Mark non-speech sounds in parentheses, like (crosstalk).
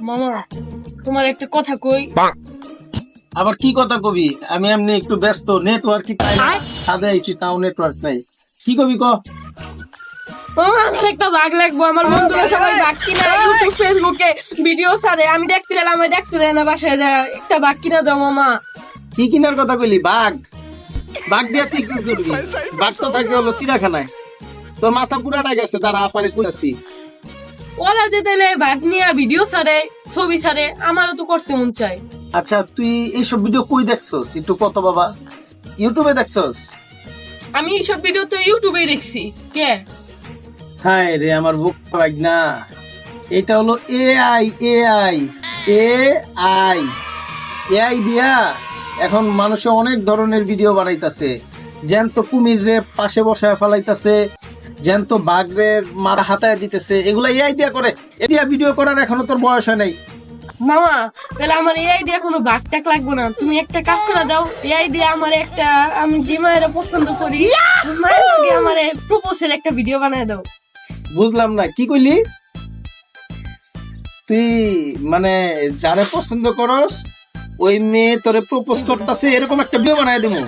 মামা তোমার একটা কথা কই। আবার কি কথা কবি? আমি এমনি একটু ব্যস্ত নেটওয়ার্ক পাই না। ছাদে আইছি তাও নেটওয়ার্ক নাই। কি কবি ক? আমার একটা বাঘ লাগবো আমার বন্ধুরা সবাই বাঘ কিনা ইউটিউব ফেসবুকে ভিডিও ছাড়ে আমি দেখতে গেলে আমি দেখতে দেয় না বাসায় যায়। একটা বাঘ কিনা দাও মামা। কি কিনার কথা কইলি? বাঘ? বাঘ দিয়া তুই কি করবি? (laughs) বাঘ তো থাকে হলো চিড়াখানায় তোর মাথা পুরাটা গেছে তারা আপারে কুড়াছি ওরা যে তাহলে বাঘ নিয়ে ভিডিও ছাড়ে ছবি ছাড়ে আমারও তো করতে মন চাই আচ্ছা তুই এইসব ভিডিও কই দেখছস? একটু কত বাবা। ইউটিউবে দেখছস? আমি এইসব ভিডিও তো ইউটিউবেই দেখছি। কে? হায় রে আমার বুক ভাগ না। এটা হলো এআই এআই এআই এআই দিয়া এখন মানুষে অনেক ধরনের ভিডিও বানাইতাছে। জ্যান্ত কুমির রে পাশে বসায় ফেলাইতাছে। জ্যান্ত বাঘ রে মাথা হাতায় দিতেছে এগুলা এআই দিয়া করে। এ ভিডিও করার এখনও তোর বয়স হয় নাই। মামা তাহলে আমার এআই দিয়ে কোনো বাঘ টাক লাগবে না। তুমি একটা কাজ করে দাও এআই দিয়ে আমার একটা আমি যে মায়ের পছন্দ করি মায়ের লগে আমার প্রপোজের একটা ভিডিও বানায় দাও। বুঝলাম না কি কইলি? তুই মানে যারে পছন্দ করস ওই মেয়ে তোরে প্রপোজ করতেছে এরকম একটা ভিডিও বানায় দেবো